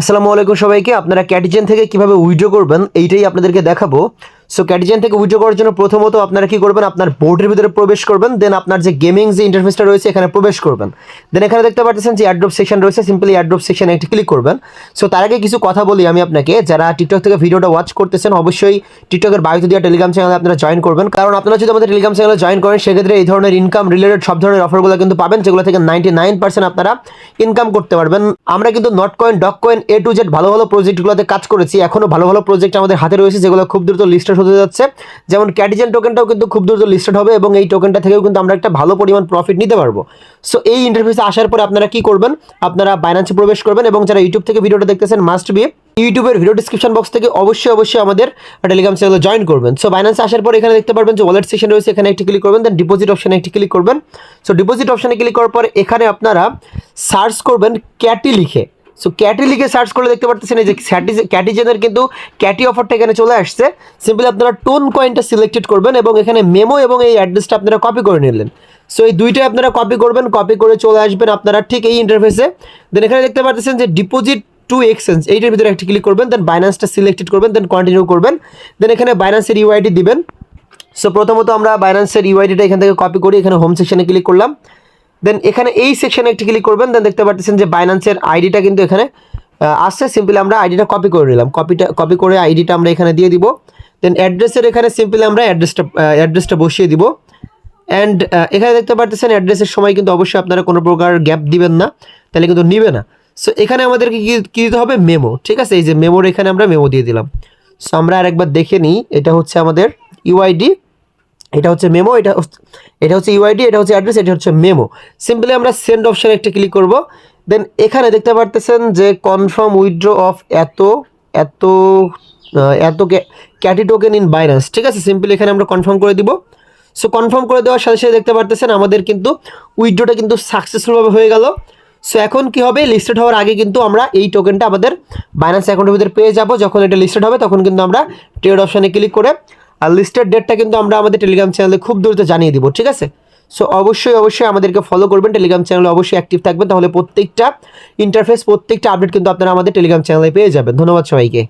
আসসালামু আলাইকুম সবাইকে। আপনারা ক্যাটিজেন থেকে কীভাবে উইড্রো করবেন এইটাই আপনাদেরকে দেখাবো। সো ক্যাটিজেন থেকে উইড্রো করার জন্য প্রথমত আপনারা কি করবেন? আপনার বোর্ডের ভিতরে প্রবেশ করবেন দেন আপনার যে গেমিং যে ইন্টারফেসটা রয়েছে, এখানে প্রবেশ করবেন। দেন এখানে দেখতে পাচ্ছেন যে অ্যাড্রপ সেকশন রয়েছে সিম্পলি অ্যাড্রপ সেকশনে একটি ক্লিক করবেন। সো তার আগে কিছু কথা বলি আমি আপনাকে। যারা টিকটক থেকে ভিডিওটা ওয়াচ করতেছেন, অবশ্যই টিকটকের বায়ুতে দেওয়া টেলিগ্রাম চ্যানেলে আপনারা জয়েন করবেন। কারণ আপনারা যদি আমাদের টেলিগ্রাম চ্যানেলে জয়েন করেন, সেক্ষেত্রে এই ধরনের ইনকাম রিলেটেড সব ধরনের অফারগুলো কিন্তু পাবেন, যেগুলো থেকে নাইনটি নাইন পার্সেন্ট আপনারা ইনকাম করতে পারবেন। আমরা কিন্তু not coin dog coin A to Z ভালো ভালো প্রজেক্টগুলোতে কাজ করেছি। এখনও ভালো ভালো প্রজেক্ট আমাদের হাতে রয়েছে, যেগুলো খুব দ্রুত লিস্টেড হতে যাচ্ছে। যেমন ক্যাটিজেন টোকেনটাও কিন্তু খুব দ্রুত লিস্টেড হবে এবং এই টোকেনটা থেকেও কিন্তু আমরা একটা ভালো পরিমাণ প্রফিট নিতে পারব। সো এই ইন্টারফেসে আসার পরে আপনারা কি করবেন? আপনারা বাইন্যান্সে প্রবেশ করবেন এবং যারা ইউটিউব থেকে ভিডিওটা দেখতেছেন মাস্ট বি ইউটিউবের ভিডিও ডিসক্রিপশন বক্স থেকে অবশ্যই অবশ্যই আমাদের টেলিগ্রাম চ্যানেলে জয়েন করবেন। সো বাইন্যান্সে আসার পর এখানে দেখতে পারবেন যে ওয়ালেট সেকশন রয়েছে, এখানে একটি ক্লিক করবেন দেন ডিপোজিট অপশনে একটি ক্লিক করবেন। সো ডিপোজিট অপশনে ক্লিক করার পর এখানে আপনারা সার্চ করবেন ক্যাটি লিখে। সো ক্যাটি লিখে সার্চ করলে দেখতে পারতেছেন এই যে ক্যাটি ক্যাটিজেনের কিন্তু ক্যাটি অফারটা এখানে চলে আসছে। সিম্পলি আপনারা টোন কয়েনটা সিলেক্টেড করবেন এবং এখানে মেমো এবং এই অ্যাড্রেসটা আপনারা কপি করে নিলেন। সো এই দুইটাই আপনারা কপি করবেন কপি করে চলে আসবেন আপনারা ঠিক এই ইন্টারফেসে দেন এখানে দেখতে পাচ্ছেন যে ডিপোজিট টু এক্সচেঞ্জ এইটার ভিতরে একটা ক্লিক করবেন দেন বাইন্যান্সটা সিলেক্টেড করবেন দেন কন্টিনিউ করবেন। দেন এখানে বাইন্যান্সের ইউআইডি দিবেন। সো প্রথমত আমরা বাইন্যান্সের ইউআইডিটা এখান থেকে কপি করি, এখানে হোম সেকশনে ক্লিক করলাম। দেন এখানে এই সেকশনে একটি ক্লিক করবেন দেন দেখতে পাচ্ছেন যে বাইন্যান্সের আইডিটা কিন্তু এখানে আসছে। সিম্পলি আমরা আইডিটা কপি করে নিলাম। কপিটা কপি করে আইডিটা আমরা এখানে দিয়ে দিব। দেন অ্যাড্রেসের এখানে সিম্পলি আমরা অ্যাড্রেসটা অ্যাড্রেসটা বসিয়ে দিব। অ্যান্ড এখানে দেখতে পাচ্ছেন অ্যাড্রেসের সময় কিন্তু অবশ্যই আপনারা কোনো প্রকার গ্যাপ দিবেন না, তাহলে কিন্তু নিবে না। সো এখানে আমাদেরকে কি, কী দিতে হবে? মেমো ঠিক আছে? এই যে মেমোর এখানে আমরা মেমো দিয়ে দিলাম। সো আমরা আরেকবার দেখে নিই। এটা হচ্ছে আমাদের ইউআইডি এটা হচ্ছে মেমো এটা এটা হচ্ছে ইউআইডি এটা হচ্ছে অ্যাড্রেস এটা হচ্ছে মেমো সিম্পলি আমরা সেন্ড অপশানে একটা ক্লিক করব। দেন এখানে দেখতে পারতেছেন যে কনফার্ম উইথড্র অফ এত এত এত ক্যাটি টোকেন ইন বাইন্যান্স ঠিক আছে? সিম্পলি এখানে আমরা কনফার্ম করে দিব। সো কনফার্ম করে দেওয়ার সাথে সাথে দেখতে পারতেছেন আমাদের কিন্তু উইথড্রটা কিন্তু সাকসেসফুলভাবে হয়ে গেল। সো এখন কি হবে? লিস্টেড হওয়ার আগে কিন্তু আমরা এই টোকেনটা আমাদের বাইন্যান্স অ্যাকাউন্টের ভিতরে পেয়ে যাব। যখন এটা লিস্টেড হবে, তখন কিন্তু আমরা ট্রেড অপশানে ক্লিক করে আর লিস্টের ডেটটা কিন্তু আমরা আমাদের টেলিগ্রাম চ্যানেলে খুব দ্রুত জানিয়ে দিব, ঠিক আছে? সো অবশ্যই অবশ্যই আমাদেরকে ফলো করবেন টেলিগ্রাম চ্যানেলে অবশ্যই অ্যাক্টিভ থাকবেন, তাহলে প্রত্যেকটা ইন্টারফেস প্রত্যেকটা আপডেট কিন্তু আপনারা আমাদের টেলিগ্রাম চ্যানেলে পেয়ে যাবেন। ধন্যবাদ সবাইকে।